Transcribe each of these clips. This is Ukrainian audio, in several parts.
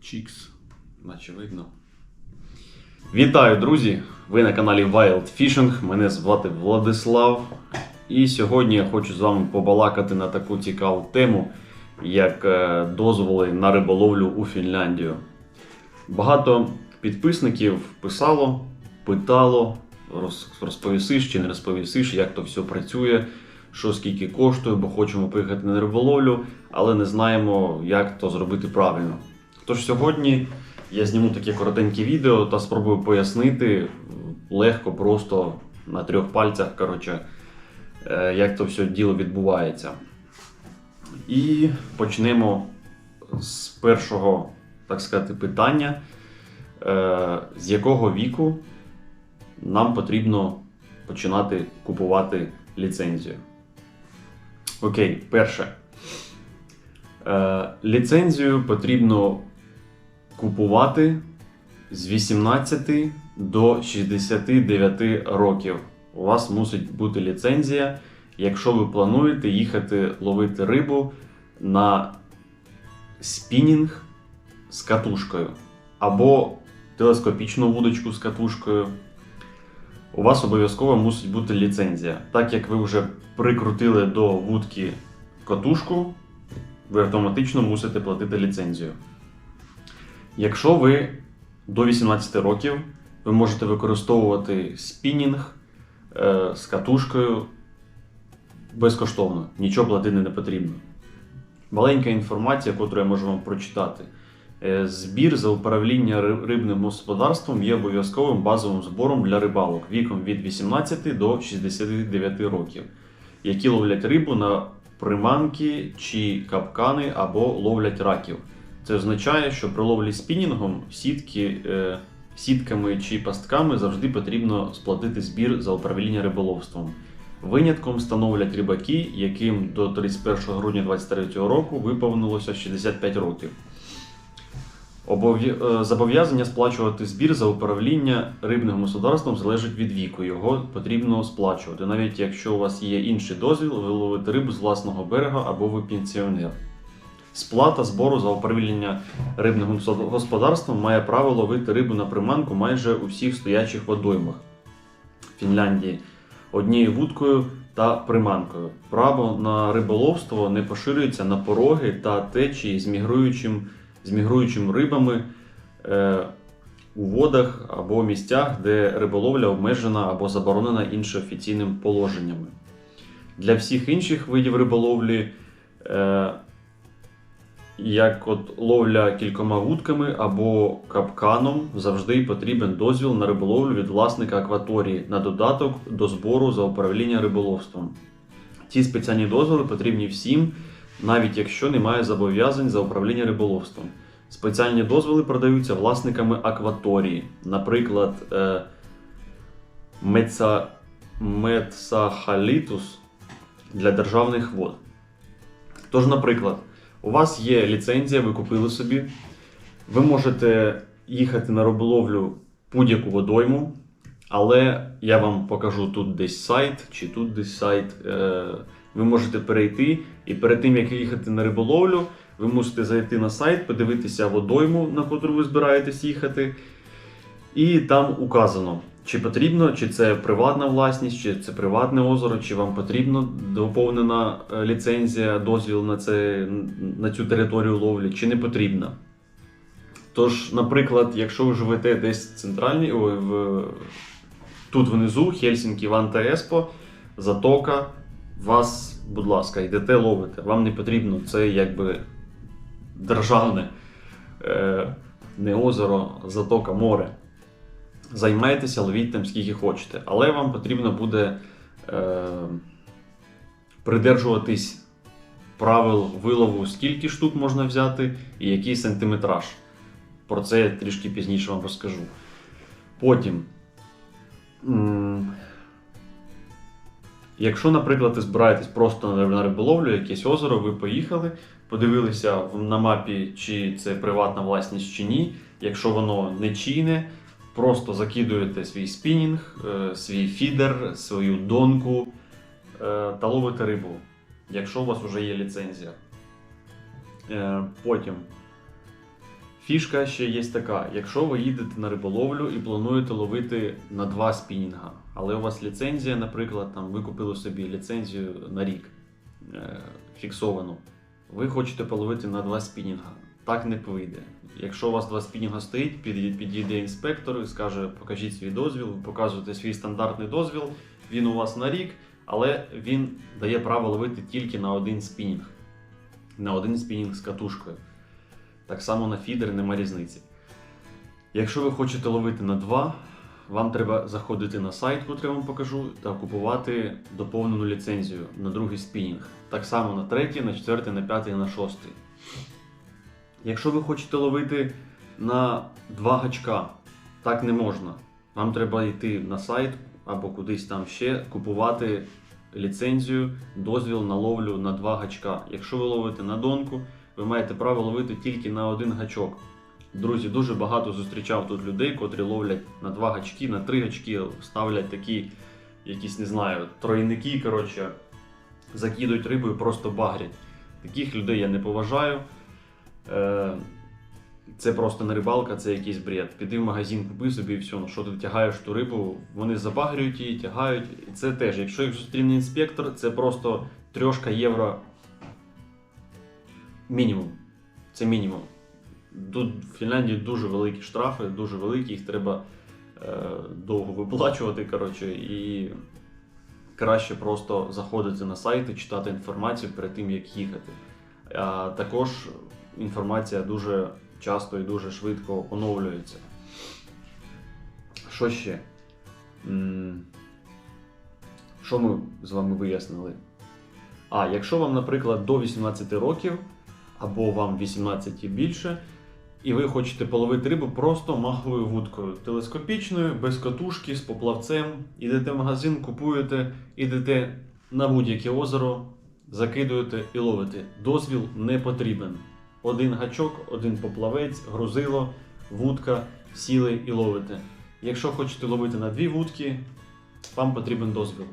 Чікс. Наче видно. Вітаю, друзі! Ви на каналі Wild Fishing. Мене звати Владислав. І сьогодні я хочу з вами побалакати на таку цікаву тему, як е, дозволи на риболовлю у Фінляндію. Багато підписників писало, питало, розповісиш чи не розповісиш, як то все працює, що скільки коштує, бо хочемо поїхати на риболовлю, але не знаємо, як то зробити правильно. Тож сьогодні я зніму таке коротеньке відео та спробую пояснити легко, просто на трьох пальцях, коротше, е, як то все діло відбувається. І почнемо з першого, так сказати, питання, е, з якого віку нам потрібно починати купувати ліцензію. Окей, перше. Е, ліцензію потрібно купувати з 18 до 69 років. У вас мусить бути ліцензія, якщо ви плануєте їхати ловити рибу на спінінг з катушкою або телескопічну вудочку з катушкою. У вас обов'язково мусить бути ліцензія. Так як ви вже прикрутили до вудки катушку, ви автоматично мусите платити ліцензію. Якщо ви до 18 років, ви можете використовувати спінінг е, з катушкою безкоштовно, нічого платити не потрібно. Маленька інформація, яку я можу вам прочитати. Е, Збір за управління рибним господарством є обов'язковим базовим збором для рибалок віком від 18 до 69 років, які ловлять рибу на приманки чи капкани або ловлять раків. Це означає, що при ловлі спінінгом сітки, е, сітками чи пастками завжди потрібно сплатити збір за управління риболовством. Винятком становлять рибаки, яким до 31 грудня 2023 року виповнилося 65 років. Е, Зобов'язання сплачувати збір за управління рибним господарством залежить від віку. Його потрібно сплачувати, навіть якщо у вас є інший дозвіл, ви ловите рибу з власного берега або ви пенсіонер. Сплата збору за управління рибним господарством має право ловити рибу на приманку майже у всіх стоячих водоймах Фінляндії однією вудкою та приманкою. Право на риболовство не поширюється на пороги та течії з мігруючим, з мігруючими рибами е, у водах або місцях, де риболовля обмежена або заборонена іншим офіційним положеннями. Для всіх інших видів риболовлі. Е, як от ловля кількома вудками або капканом завжди потрібен дозвіл на риболовлю від власника акваторії на додаток до збору за управління риболовством. Ці спеціальні дозволи потрібні всім, навіть якщо немає зобов'язань за управління риболовством. Спеціальні дозволи продаються власниками акваторії, наприклад, е, Меца, Мецахалітус для державних вод. Тож, наприклад, у вас є ліцензія, ви купили собі. Ви можете їхати на риболовлю будь-яку водойму, але я вам покажу тут десь сайт чи тут десь сайт. Е, Ви можете перейти, і перед тим, як їхати на риболовлю, ви мусите зайти на сайт, подивитися водойму, на котру ви збираєтесь їхати. І там указано, чи потрібно, чи це приватна власність, чи це приватне озеро, чи вам потрібна доповнена е, ліцензія, дозвіл на, це, на цю територію ловлі, чи не потрібна. Тож, наприклад, якщо ви живете десь в центральній, ой, в, тут внизу, Хельсінкі, Ванта Еспо, Затока, вас, будь ласка, йдете ловите. Вам не потрібно, це якби державне, е, не озеро, затока, море займайтеся, ловіть там скільки хочете. Але вам потрібно буде е, придержуватись правил вилову, скільки штук можна взяти і який сантиметраж. Про це я трішки пізніше вам розкажу. Потім. Якщо, наприклад, ви збираєтесь просто на на риболовлю, якесь озеро, ви поїхали, подивилися на мапі, чи це приватна власність чи ні. Якщо воно не чийне, просто закидуєте свій спінінг, е, свій фідер, свою донку е, та ловите рибу. якщо у вас вже є ліцензія. Е, потім. Фішка ще є така: якщо ви їдете на риболовлю і плануєте ловити на два спінінга, але у вас ліцензія, наприклад, там ви купили собі ліцензію на рік е, фіксовану, ви хочете половити на два спінінга. Так не вийде. Якщо у вас два спінінга стоїть, підійде, інспектор і скаже, покажіть свій дозвіл, ви показуєте свій стандартний дозвіл, він у вас на рік, але він дає право ловити тільки на один спінінг. На один спінінг з катушкою. Так само на фідер нема різниці. Якщо ви хочете ловити на два, вам треба заходити на сайт, який я вам покажу, та купувати доповнену ліцензію на другий спінінг. Так само на третій, на четвертий, на п'ятий, на шостий. Якщо ви хочете ловити на два гачка, так не можна. Вам треба йти на сайт або кудись там ще купувати ліцензію, дозвіл на ловлю на два гачка. Якщо ви ловите на донку, ви маєте право ловити тільки на один гачок. Друзі, дуже багато зустрічав тут людей, котрі ловлять на два гачки, на три гачки, ставлять такі якісь, не знаю, тройники, коротше, закидують рибу і просто багрять. Таких людей я не поважаю. Е, Це просто не рибалка, це якийсь бред. Піди в магазин, купи собі все. Ну що ти тягаєш ту рибу, вони забагрюють її, тягають. І це теж, якщо їх зустріне інспектор, це просто трьошка євро мінімум. Це мінімум. Тут в Фінляндії дуже великі штрафи, дуже великі, їх треба е, довго виплачувати. коротше, І краще просто заходити на сайти, читати інформацію перед тим, як їхати. А також інформація дуже часто і дуже швидко оновлюється. Що ще? Що ми з вами вияснили? А, якщо вам, наприклад, до 18 років, або вам 18 і більше, і ви хочете половити рибу просто маховою вудкою, телескопічною, без катушки, з поплавцем, ідете в магазин, купуєте, ідете на будь-яке озеро, закидуєте і ловите. Дозвіл не потрібен. Один гачок, один поплавець, грузило, вудка, сіли і ловите. Якщо хочете ловити на дві вудки, вам потрібен дозвіл.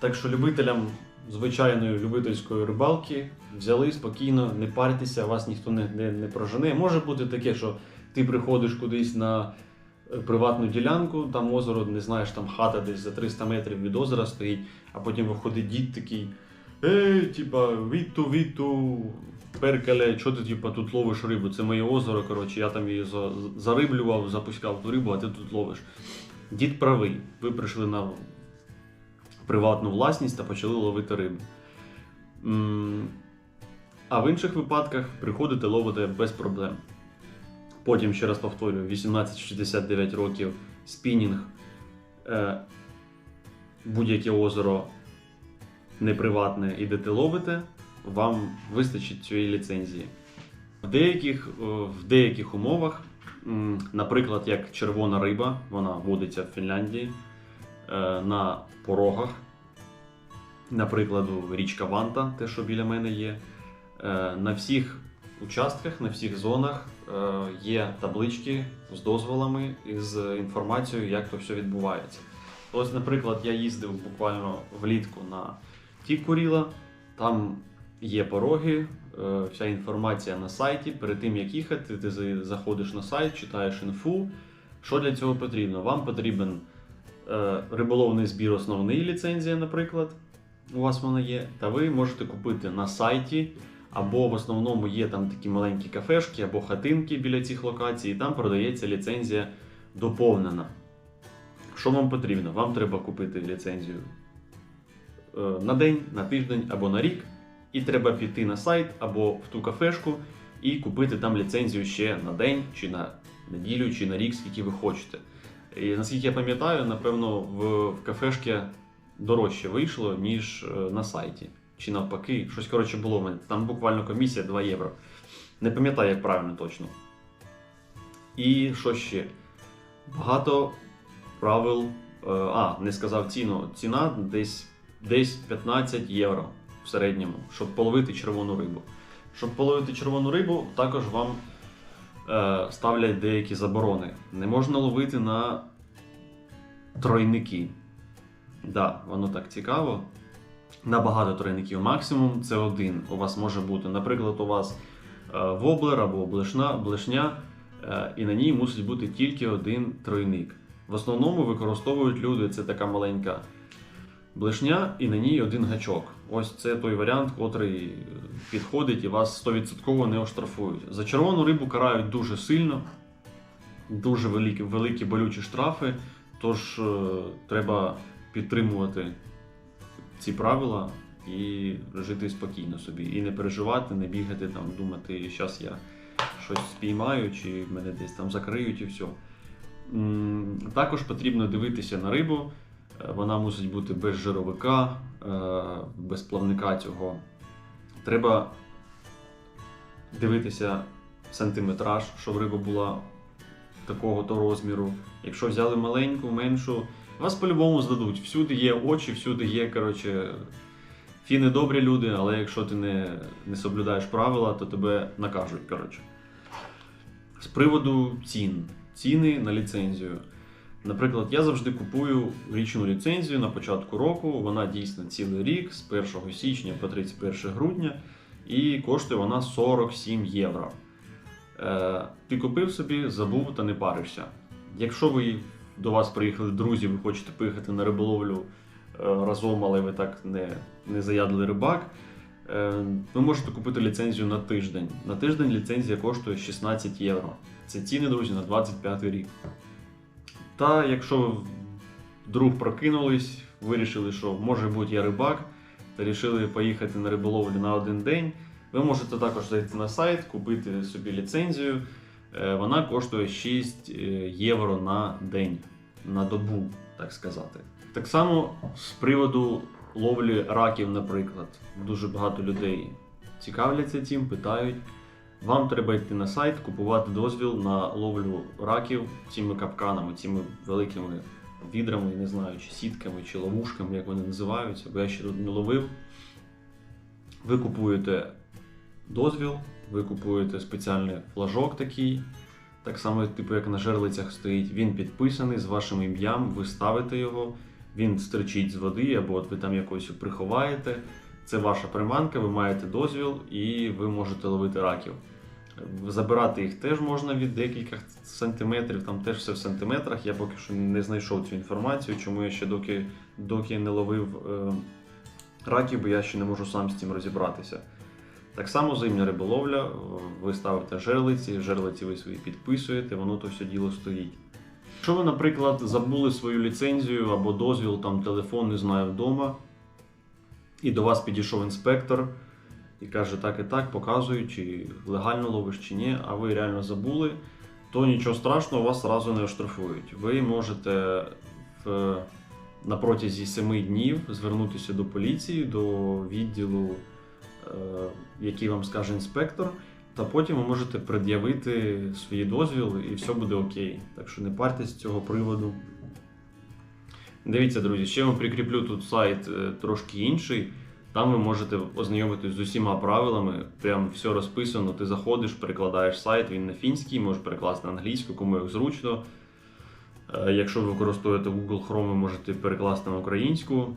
Так що любителям звичайної любительської рибалки взяли спокійно, не парьтеся, вас ніхто не, не, не прожене. Може бути таке, що ти приходиш кудись на е, приватну ділянку, там озеро, не знаєш, там хата десь за 300 метрів від озера стоїть, а потім виходить дід такий. Ей, типа, Віту, Віту, перкале, що ти типа, тут ловиш рибу? Це моє озеро, коротше, я там її за- зариблював, запускав ту рибу, а ти тут ловиш. Дід правий. Ви прийшли на приватну власність та почали ловити рибу. А в інших випадках приходите ловите без проблем. Потім, ще раз повторюю, 18-69 років спінінг, е, будь-яке озеро неприватне ідете ловите, вам вистачить цієї ліцензії. В деяких, е, в деяких умовах, наприклад, як червона риба, вона водиться в Фінляндії на порогах. Наприклад, річка Ванта, те, що біля мене є. Е, На всіх участках, на всіх зонах е, є таблички з дозволами і з інформацією, як то все відбувається. Ось, наприклад, я їздив буквально влітку на ті Куріла, там є пороги, е, вся інформація на сайті. Перед тим як їхати, ти заходиш на сайт, читаєш інфу. Що для цього потрібно? Вам потрібен е, риболовний збір основний ліцензія, наприклад, у вас вона є, та ви можете купити на сайті, або в основному є там такі маленькі кафешки або хатинки біля цих локацій, і там продається ліцензія доповнена. Що вам потрібно? Вам треба купити ліцензію е, на день, на тиждень або на рік, і треба піти на сайт або в ту кафешку і купити там ліцензію ще на день, чи на неділю, чи на рік, скільки ви хочете. І наскільки я пам'ятаю, напевно, в, в кафешки дорожче вийшло, ніж е, на сайті. Чи навпаки, щось коротше було в мене. Там буквально комісія 2 євро. Не пам'ятаю, як правильно точно. І що ще? Багато правил. е, А, не сказав ціну. Ціна десь, десь 15 євро в середньому, щоб половити червону рибу. Щоб половити червону рибу, також вам ставлять деякі заборони. Не можна ловити на тройники. Да, воно так цікаво. Набагато тройників максимум це один. У вас може бути, наприклад, у вас е, воблер або блешна, блешня, е, і на ній мусить бути тільки один тройник. В основному використовують люди, це така маленька блешня, і на ній один гачок. Ось це той варіант, котрий підходить і вас 100% не оштрафують. За червону рибу карають дуже сильно, дуже великі, великі болючі штрафи, тож е, треба підтримувати ці правила і жити спокійно собі. І не переживати, не бігати там, думати, зараз я щось спіймаю, чи мене десь там закриють і все. Також потрібно дивитися на рибу. Вона мусить бути без жировика, е, без плавника цього. Треба дивитися сантиметраж, щоб риба була такого-то розміру. Якщо взяли маленьку, меншу, вас по-любому здадуть. Всюди є очі, всюди є, коротше, фіни добрі люди, але якщо ти не, не соблюдаєш правила, то тебе накажуть. коротше. З приводу цін. Ціни на ліцензію. Наприклад, я завжди купую річну ліцензію на початку року. Вона дійсна цілий рік з 1 січня по 31 грудня, і коштує вона 47 євро. Е, ти купив собі, забув та не паришся. Якщо ви до вас приїхали друзі, ви хочете поїхати на риболовлю е, разом, але ви так не, не заядлий рибак, е, ви можете купити ліцензію на тиждень. На тиждень ліцензія коштує 16 євро. Це ціни, друзі, на 25 рік. Та якщо вдруг прокинулись, вирішили, що може бути я рибак, та вирішили поїхати на риболовлю на один день, ви можете також зайти на сайт, купити собі ліцензію. Е, Вона коштує 6 е, євро на день, на добу, так сказати. Так само з приводу ловлі раків, наприклад, дуже багато людей цікавляться цим, питають. Вам треба йти на сайт, купувати дозвіл на ловлю раків цими капканами, цими великими відрами, не знаю, чи сітками, чи ловушками, як вони називаються, бо я ще тут не ловив. Ви купуєте дозвіл, ви купуєте спеціальний флажок такий, так само, типу, як на жерлицях стоїть. Він підписаний з вашим ім'ям, ви ставите його, він стерчить з води, або от ви там якось приховаєте. Це ваша приманка, ви маєте дозвіл і ви можете ловити раків. Забирати їх теж можна від декількох сантиметрів, там теж все в сантиметрах. Я поки що не знайшов цю інформацію, чому я ще доки, доки не ловив е, раків, бо я ще не можу сам з цим розібратися. Так само зимня риболовля, е, ви ставите жерлиці, жерлиці ви свої підписуєте, воно то все діло стоїть. Якщо ви, наприклад, забули свою ліцензію або дозвіл, там телефон не знаю вдома, і до вас підійшов інспектор і каже, так і так, показує, чи легально ловиш, чи ні, а ви реально забули, то нічого страшного, вас одразу не оштрафують. Ви можете в, на протязі 7 днів звернутися до поліції, до відділу, е, який вам скаже інспектор, та потім ви можете пред'явити свої дозвіл і все буде окей. Так що не партесь з цього приводу. Дивіться, друзі, ще вам прикріплю тут сайт е, трошки інший. Там ви можете ознайомитись з усіма правилами. Прям все розписано. Ти заходиш, перекладаєш сайт, він на фінський, можеш перекласти на англійську, кому як зручно. Е, Якщо ви використовуєте Google Chrome, ви можете перекласти на українську.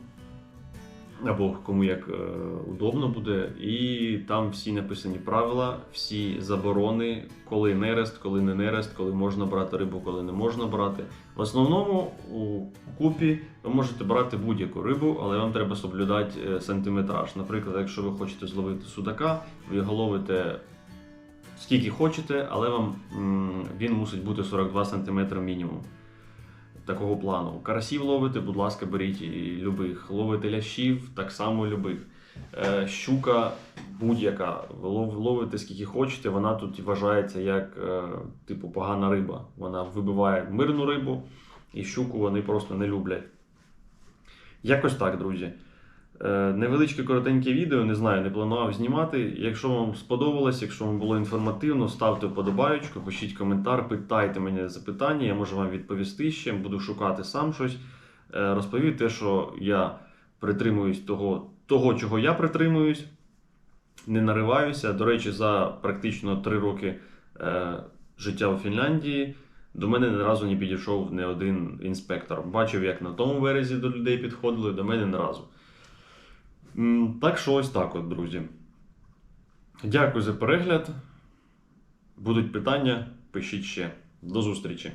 Або кому як е, удобно буде. І там всі написані правила, всі заборони, коли нерест, коли не нерест, коли можна брати рибу, коли не можна брати. В основному у купі ви можете брати будь-яку рибу, але вам треба соблюдати е, сантиметраж. Наприклад, якщо ви хочете зловити судака, ви його ловите скільки хочете, але вам він мусить бути 42 см мінімум. Такого плану. Карасів ловите, будь ласка, беріть любих. Ловите лящів, так само любих. Е, щука будь-яка. Ви ловите скільки хочете, вона тут вважається як е, типу погана риба. Вона вибиває мирну рибу, і щуку вони просто не люблять. Якось так, друзі. Е, Невеличке коротеньке відео, не знаю, не планував знімати. Якщо вам сподобалось, якщо вам було інформативно, ставте вподобайку, пишіть коментар, питайте мене запитання, я можу вам відповісти ще, буду шукати сам щось. Е, Розповів те, що я притримуюсь того, того, чого я притримуюсь, не нариваюся. До речі, за практично 3 роки е, життя у Фінляндії. До мене ні разу не підійшов не один інспектор. Бачив, як на тому березі до людей підходили, до мене ні разу. Так що ось так от, друзі. Дякую за перегляд. Будуть питання, пишіть ще. До зустрічі!